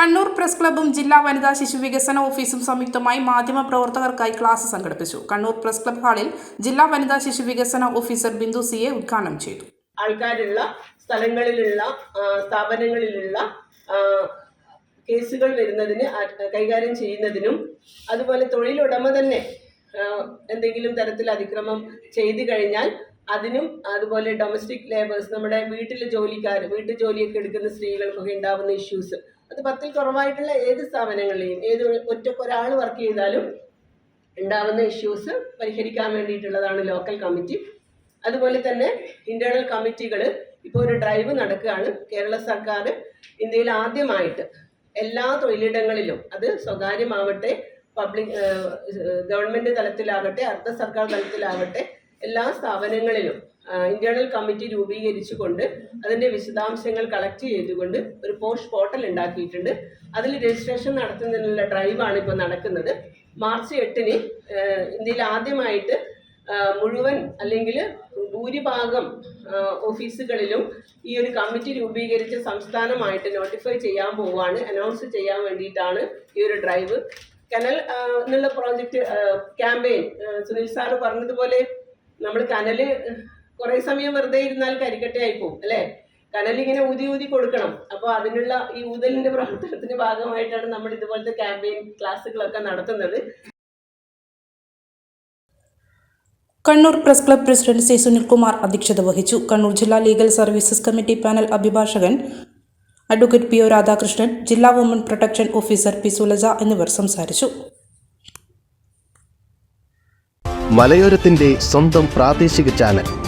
Kannur press ക്ലബ്ബും ജില്ലാ വനിതാ ശിശു വികസന ഓഫീസും സംയുക്തമായി മാധ്യമ പ്രവർത്തകർക്കായി ക്ലാസ് സംഘടിപ്പിച്ചു. കണ്ണൂർ പ്രസ് ക്ലബ് ഹാളിൽ ജില്ലാ വനിതാ ശിശു വികസന ഓഫീസർ ബിന്ദു സിയെ ഉദ്ഘാടനം ചെയ്തു. ആൾക്കാരുള്ള സ്ഥലങ്ങളിലുള്ള സ്ഥാപനങ്ങളിലുള്ള കേസുകൾ വരുന്നതിന് കൈകാര്യം ചെയ്യുന്നതിനും അതുപോലെ തൊഴിലുടമ തന്നെ എന്തെങ്കിലും തരത്തിൽ അതിക്രമം ചെയ്തു കഴിഞ്ഞാൽ അതിനും അതുപോലെ ഡൊമസ്റ്റിക് ലേബേഴ്സ് നമ്മുടെ വീട്ടിലെ ജോലിക്കാർ വീട്ടു ജോലിയൊക്കെ എടുക്കുന്ന സ്ത്രീകൾക്കൊക്കെ ഉണ്ടാവുന്ന ഇഷ്യൂസ് അത് പത്തിൽ കുറവായിട്ടുള്ള ഏത് സ്ഥാപനങ്ങളിലെയും ഏത് ഒറ്റക്കൊരാൾ വർക്ക് ചെയ്താലും ഉണ്ടാവുന്ന ഇഷ്യൂസ് പരിഹരിക്കാൻ വേണ്ടിയിട്ടുള്ളതാണ് ലോക്കൽ കമ്മിറ്റി അതുപോലെ തന്നെ ഇന്റേണൽ കമ്മിറ്റികൾ ഇപ്പോൾ ഒരു ഡ്രൈവ് നടക്കുകയാണ്. കേരള സർക്കാർ ഇന്ത്യയിൽ ആദ്യമായിട്ട് എല്ലാ തൊഴിലിടങ്ങളിലും അത് സ്വകാര്യമാവട്ടെ പബ്ലിക് ഗവൺമെന്റ് തലത്തിലാകട്ടെ അർദ്ധ സർക്കാർ തലത്തിലാകട്ടെ എല്ലാ സ്ഥാപനങ്ങളിലും ഇന്റേണൽ കമ്മിറ്റി രൂപീകരിച്ചുകൊണ്ട് അതിന്റെ വിശദാംശങ്ങൾ കളക്ട് ചെയ്തുകൊണ്ട് ഒരു പോസ്റ്റ് പോർട്ടൽ ഉണ്ടാക്കിയിട്ടുണ്ട്. അതിൽ രജിസ്ട്രേഷൻ നടത്തുന്നതിനുള്ള ഡ്രൈവാണ് ഇപ്പോൾ നടക്കുന്നത്. മാർച്ച് എട്ടിന് ഇന്ത്യയിൽ ആദ്യമായിട്ട് മുഴുവൻ അല്ലെങ്കിൽ ഭൂരിഭാഗം ഓഫീസുകളിലും ഈ ഒരു കമ്മിറ്റി രൂപീകരിച്ച് സംസ്ഥാനമായിട്ട് നോട്ടിഫൈ ചെയ്യാൻ പോവുകയാണ് അനൗൺസ് ചെയ്യാൻ വേണ്ടിയിട്ടാണ് ഈ ഒരു ഡ്രൈവ് കനൽ എന്നുള്ള പ്രോജക്റ്റ് ക്യാമ്പയിൻ സുനിൽ സാറ് പറഞ്ഞതുപോലെ നമ്മൾ കനൽ കുറേ സമയം വെറുതെ ഇരുന്നാൽ കരിക്കട്ടയായി പോകും അല്ലേ? കനലിങ്ങനെ ഊതി ഊതി കൊടുക്കണം. അപ്പോൾ അതിനുള്ള ഈ ഊതലിന്റെ പ്രവർത്തനത്തിന്റെ ഭാഗമായിട്ടാണ് നമ്മൾ ഇതുപോലത്തെ ക്യാമ്പയിൻ ക്ലാസ്സുകളൊക്കെ നടത്തുന്നത്. Kannur press club president C Sunilkumar അധ്യക്ഷത വഹിച്ചു. കണ്ണൂർ ജില്ലാ ലീഗൽ സർവീസസ് കമ്മിറ്റി പാനൽ അഭിഭാഷകൻ അഡ്വക്കേറ്റ് പി ഒ രാധാകൃഷ്ണൻ ജില്ലാ woman protection officer P Sulaja എന്നിവർ സംസാരിച്ചു. മലയോരത്തിന്റെ സ്വന്തം പ്രാദേശിക ചാനൽ